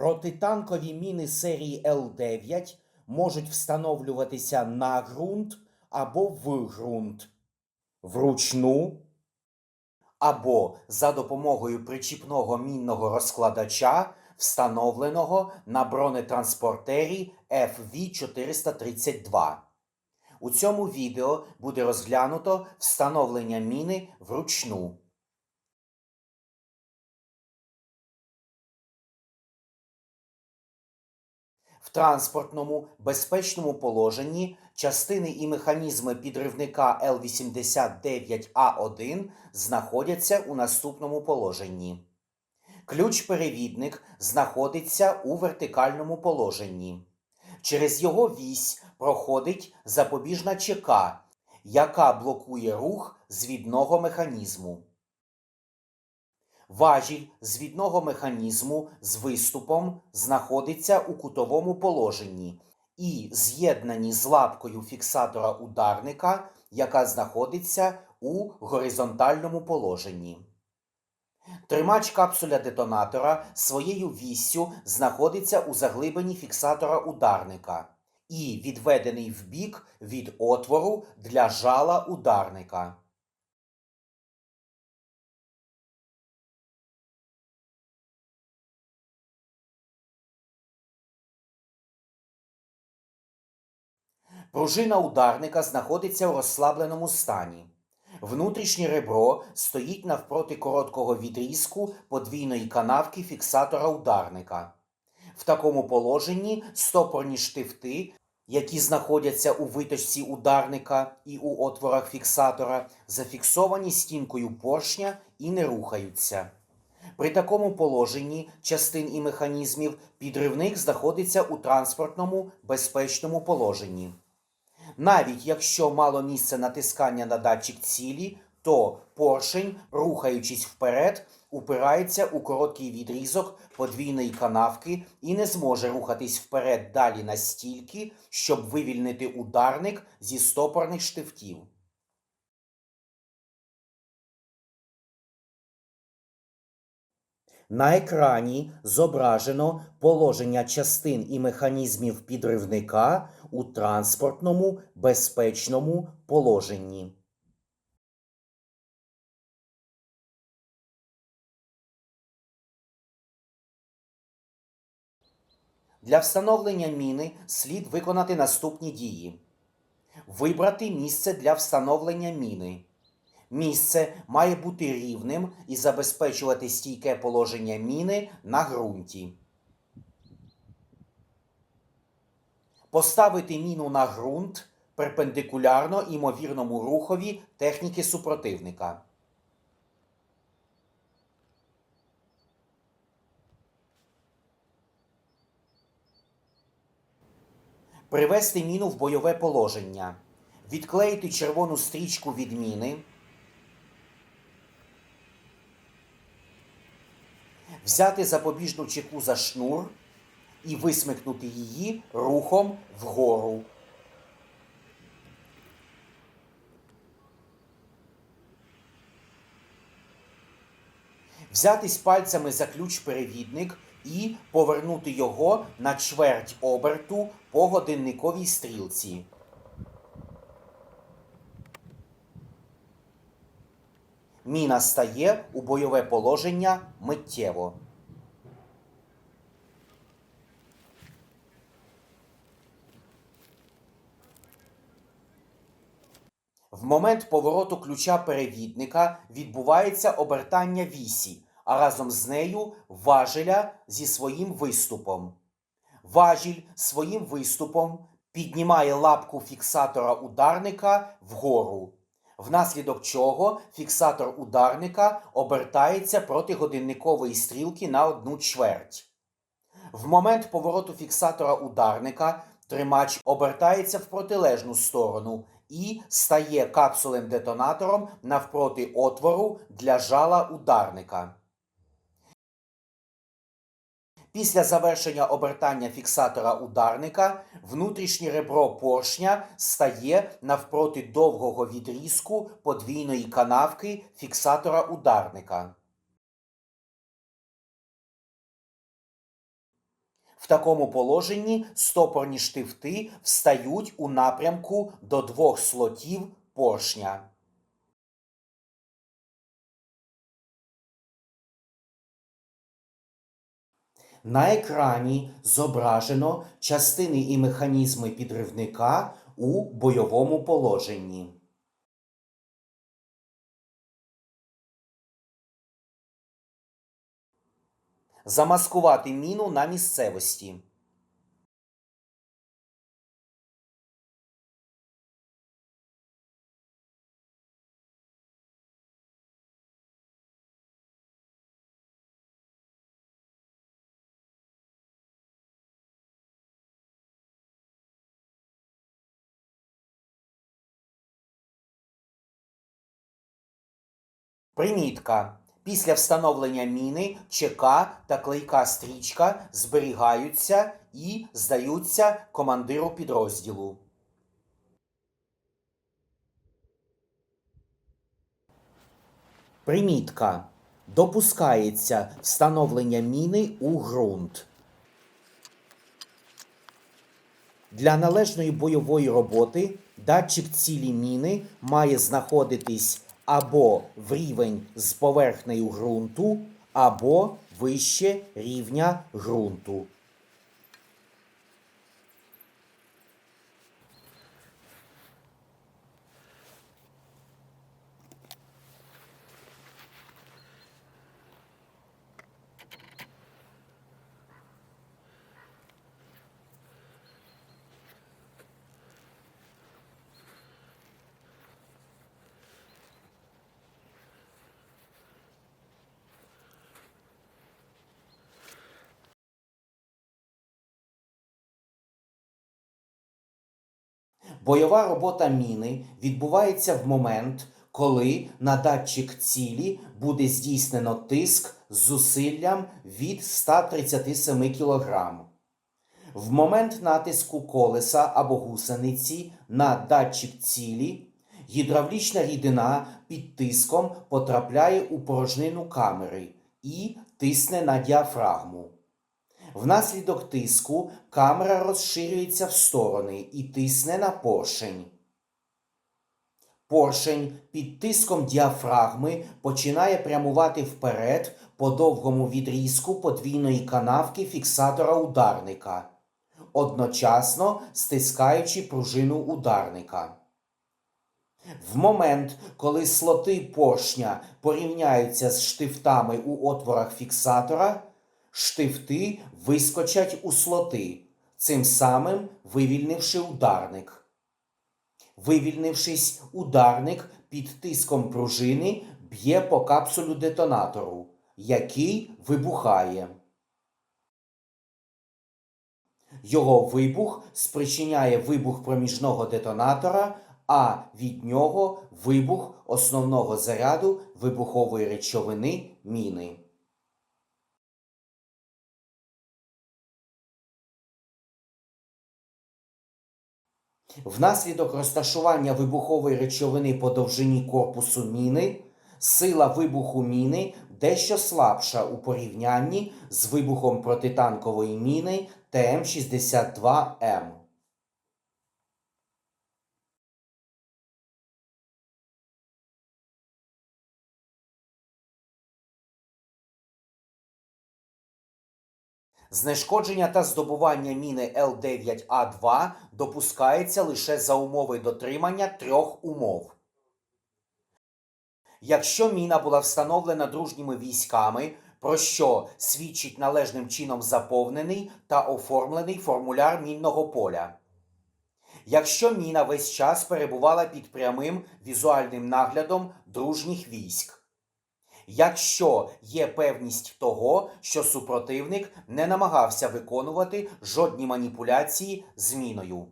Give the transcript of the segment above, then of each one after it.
Протитанкові міни серії Л9 можуть встановлюватися на ґрунт або в ґрунт, вручну або за допомогою причіпного мінного розкладача, встановленого на бронетранспортері FV432. У цьому відео буде розглянуто встановлення міни вручну. В транспортному безпечному положенні частини і механізми підривника Л-89А1 знаходяться у наступному положенні. Ключ-перевідник знаходиться у вертикальному положенні. Через його вісь проходить запобіжна ЧК, яка блокує рух звідного механізму. Важіль звідного механізму з виступом знаходиться у кутовому положенні і з'єднані з лапкою фіксатора ударника, яка знаходиться у горизонтальному положенні. Тримач капсуля детонатора своєю віссю знаходиться у заглибині фіксатора ударника і відведений вбік від отвору для жала ударника. Пружина ударника знаходиться у розслабленому стані. Внутрішнє ребро стоїть навпроти короткого відрізку подвійної канавки фіксатора ударника. В такому положенні стопорні штифти, які знаходяться у виточці ударника і у отворах фіксатора, зафіксовані стінкою поршня і не рухаються. При такому положенні частин і механізмів підривник знаходиться у транспортному безпечному положенні. Навіть якщо мало місце натискання на датчик цілі, то поршень, рухаючись вперед, упирається у короткий відрізок подвійної канавки і не зможе рухатись вперед далі настільки, щоб вивільнити ударник зі стопорних штифтів. На екрані зображено положення частин і механізмів підривника у транспортному безпечному положенні. Для встановлення міни слід виконати наступні дії: вибрати місце для встановлення міни. Місце має бути рівним і забезпечувати стійке положення міни на ґрунті. Поставити міну на ґрунт перпендикулярно імовірному рухові техніки супротивника. Привести міну в бойове положення. Відклеїти червону стрічку від міни. Взяти запобіжну чеку за шнур і висмикнути її рухом вгору. Взятись пальцями за ключ-перевідник і повернути його на чверть оберту по годинниковій стрілці. Міна стає у бойове положення миттєво. Момент повороту ключа перевідника відбувається обертання вісі, а разом з нею важеля зі своїм виступом. Важіль своїм виступом піднімає лапку фіксатора ударника вгору, внаслідок чого фіксатор ударника обертається проти годинникової стрілки на одну чверть. В момент повороту фіксатора ударника тримач обертається в протилежну сторону і стає капсулем-детонатором навпроти отвору для жала ударника. Після завершення обертання фіксатора ударника внутрішнє ребро поршня стає навпроти довгого відрізку подвійної канавки фіксатора ударника. В такому положенні стопорні штифти встають у напрямку до двох слотів поршня. На екрані зображено частини і механізми підривника у бойовому положенні. Замаскувати міну на місцевості. Примітка. Після встановлення міни ЧК та клейка стрічка зберігаються і здаються командиру підрозділу. Примітка. Допускається встановлення міни у ґрунт. Для належної бойової роботи датчик цілі міни має знаходитись або в рівень з поверхнею ґрунту, або вище рівня ґрунту. Бойова робота міни відбувається в момент, коли на датчик цілі буде здійснено тиск з зусиллям від 137 кг. В момент натиску колеса або гусениці на датчик цілі гідравлічна рідина під тиском потрапляє у порожнину камери і тисне на діафрагму. Внаслідок тиску камера розширюється в сторони і тисне на поршень. Поршень під тиском діафрагми починає прямувати вперед по довгому відрізку подвійної канавки фіксатора ударника, одночасно стискаючи пружину ударника. В момент, коли слоти поршня порівняються з штифтами у отворах фіксатора, штифти вискочать у слоти, цим самим вивільнивши ударник. Вивільнившись, ударник під тиском пружини б'є по капсулю детонатору, який вибухає. Його вибух спричиняє вибух проміжного детонатора, а від нього вибух основного заряду вибухової речовини міни. Внаслідок розташування вибухової речовини по довжині корпусу міни, сила вибуху міни дещо слабша у порівнянні з вибухом протитанкової міни ТМ-62М. Знешкодження та здобування міни Л9А2 допускається лише за умови дотримання трьох умов. Якщо міна була встановлена дружніми військами, про що свідчить належним чином заповнений та оформлений формуляр мінного поля. Якщо міна весь час перебувала під прямим візуальним наглядом дружніх військ. Якщо є певність того, що супротивник не намагався виконувати жодні маніпуляції з міною.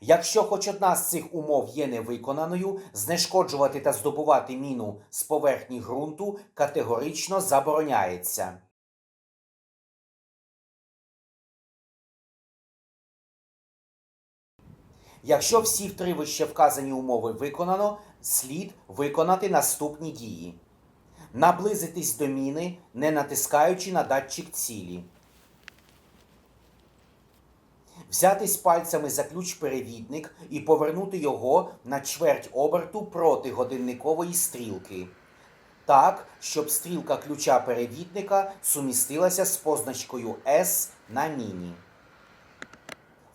Якщо хоч одна з цих умов є невиконаною, знешкоджувати та здобувати міну з поверхні ґрунту категорично забороняється. Якщо всі три вище вказані умови виконано, слід виконати наступні дії: наблизитись до міни, не натискаючи на датчик цілі. Взятись пальцями за ключ-перевідник і повернути його на чверть оберту проти годинникової стрілки. Так, щоб стрілка ключа перевідника сумістилася з позначкою S на міні.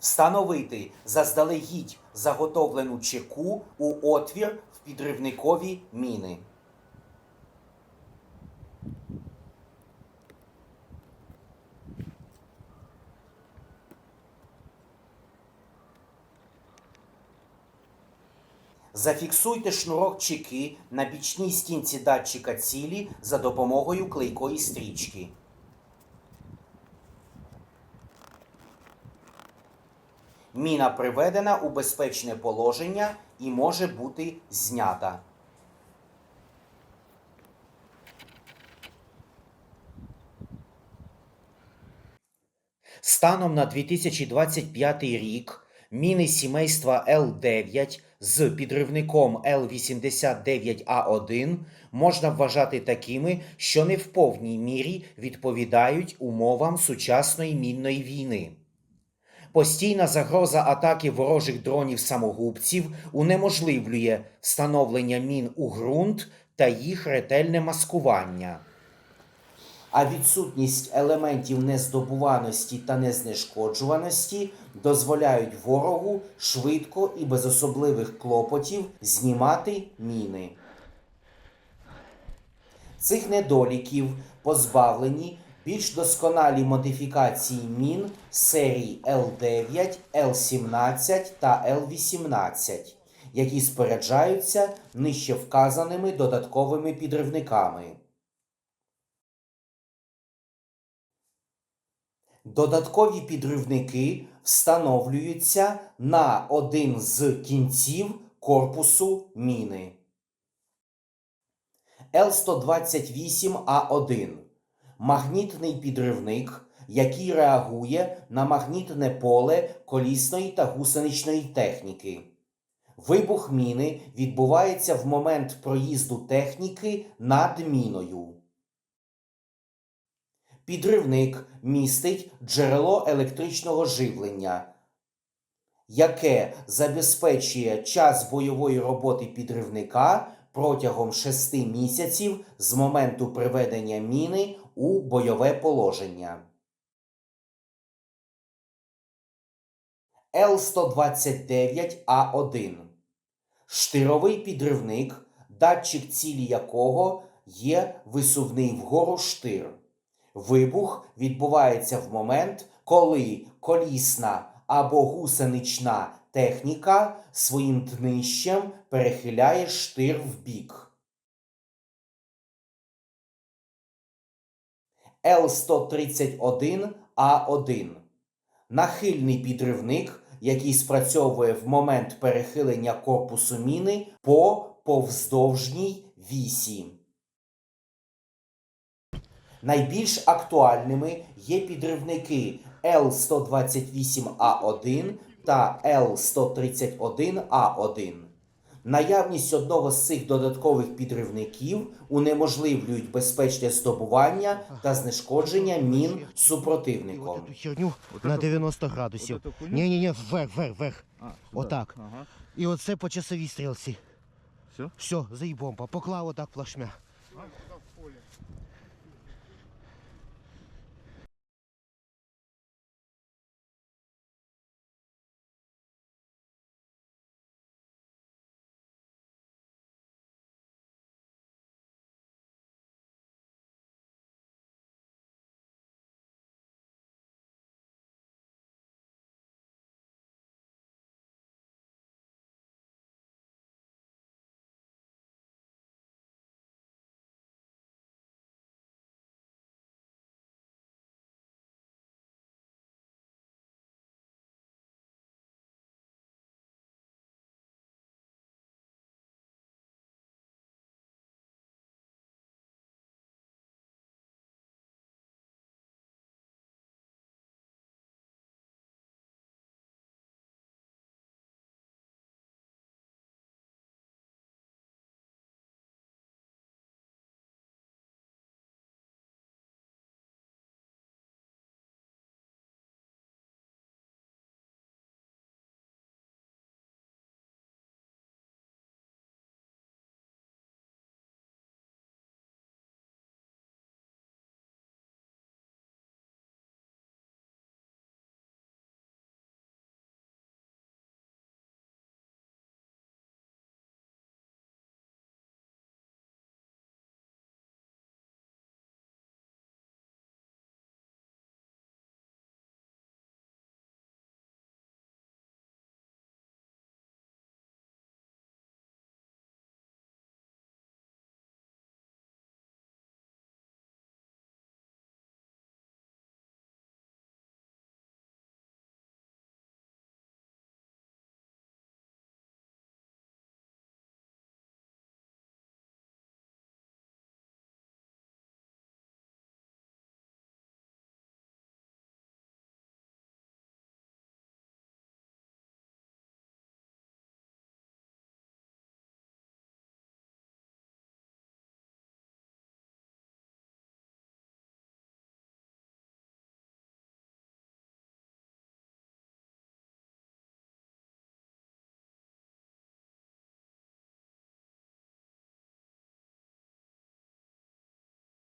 Встановити заздалегідь заготовлену чеку у отвір в підривникові міни. Зафіксуйте шнурок чеки на бічній стінці датчика цілі за допомогою клейкої стрічки. Міна приведена у безпечне положення і може бути знята. Станом на 2025 рік міни сімейства Л9 з підривником Л89А1 можна вважати такими, що не в повній мірі відповідають умовам сучасної мінної війни. Постійна загроза атаки ворожих дронів-самогубців унеможливлює встановлення мін у ґрунт та їх ретельне маскування. А відсутність елементів нездобуваності та незнешкоджуваності дозволяють ворогу швидко і без особливих клопотів знімати міни. Цих недоліків позбавлені більш досконалі модифікації мін серій L9, L17 та L18, які споряджаються нижче вказаними додатковими підривниками. Додаткові підривники встановлюються на один з кінців корпусу міни. Л-128А1 магнітний підривник, який реагує на магнітне поле колісної та гусеничної техніки. Вибух міни відбувається в момент проїзду техніки над міною. Підривник містить джерело електричного живлення, яке забезпечує час бойової роботи підривника протягом 6 місяців з моменту приведення міни у бойове положення. Л-129А1 штировий підривник, датчик цілі якого є висувний вгору штир. Вибух відбувається в момент, коли колісна або гусенична техніка своїм днищем перехиляє штир вбік. Л-131А1 нахильний підривник, який спрацьовує в момент перехилення корпусу міни по повздовжній вісі. Найбільш актуальними є підривники Л-128А1 та Л-131А1. Наявність одного з цих додаткових підривників унеможливлюють безпечне здобування та знешкодження мін І супротивником. от эту херню Вот на эту- 90 градусів. вот эту хуйню? Ні, ні, ні, вверх, вверх, вверх. А, сюда. Отак. Ага. І оце по часовій стрілці. Все? Все, заїбомба. Поклав отак плашмя.